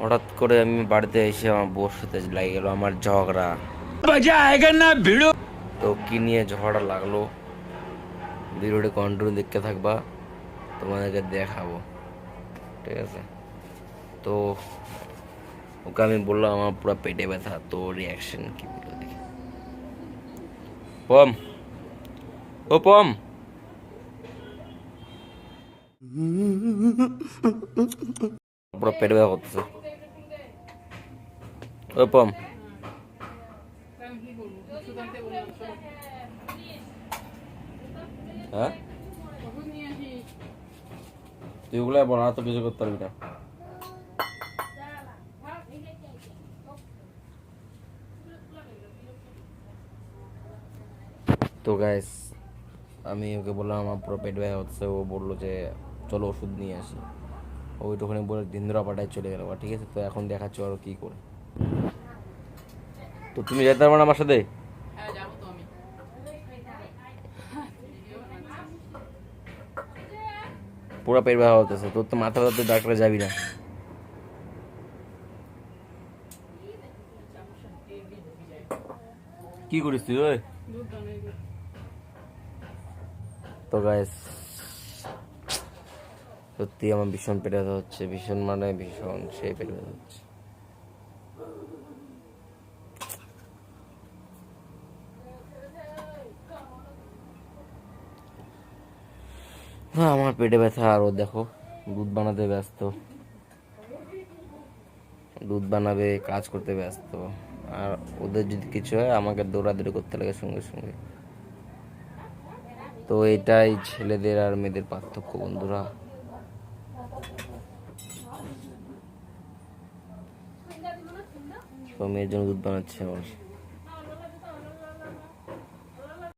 হঠাৎ করে আমি বাড়িতে এসে আমার বউর সাথে লাগে গেলো আমার ঝগড়া। তো কি নিয়ে ঝগড়া লাগল? ভিডিওটি কন্টিনিউ দেখতে থাকবা তোমাদেরকে দেখাবো। ঠিক আছে? তো ওকে আমি বললাম আমার পুরো পেটে ব্যথা তো রিয়াকশন কি বলল দেখি। পম! ও পম! পুরো পেটে ব্যথা করতেছে। ও পম হ্যাঁ তুই বল তো কিছু করতে পারবি তো গাইস আমি ওকে বললাম, আমার পুরো পেট ব্যথা হচ্ছে। ও বলল যে, চলো ওষুধ নিয়ে আসি। ওইটুখানে বলে দিনদরা পাঠায় চলে গেল। ঠিক আছে, তো এখন দেখাচ্ছ আরও কি করে। তো তুমি যেতে পারবে না আমার সাথে? পুরো পেট ব্যথা হতেছে তোর তো মাথা ব্যথা ডাক্তারে যাবি না। কি করিস তুই ওই? তো গাইস সত্যি আমার ভীষণ পেটে ব্যথা হচ্ছে ভীষণ মানে ভীষণ সেই পেটে ব্যথা হচ্ছে। আমার পেটে ব্যথা, আর ও দেখো, দুধ বানাতে ব্যস্ত। দুধ বানাবে, কাজ করতে ব্যস্ত। আর ওদের যদি কিছু হয়, আমাকে দৌড়াদৌড়ি করতে লাগে সঙ্গে সঙ্গে। তো এটাই ছেলেদের আর মেয়েদের পার্থক্য, বন্ধুরা। তো মেয়ের জন্য দুধ বানাচ্ছে আমার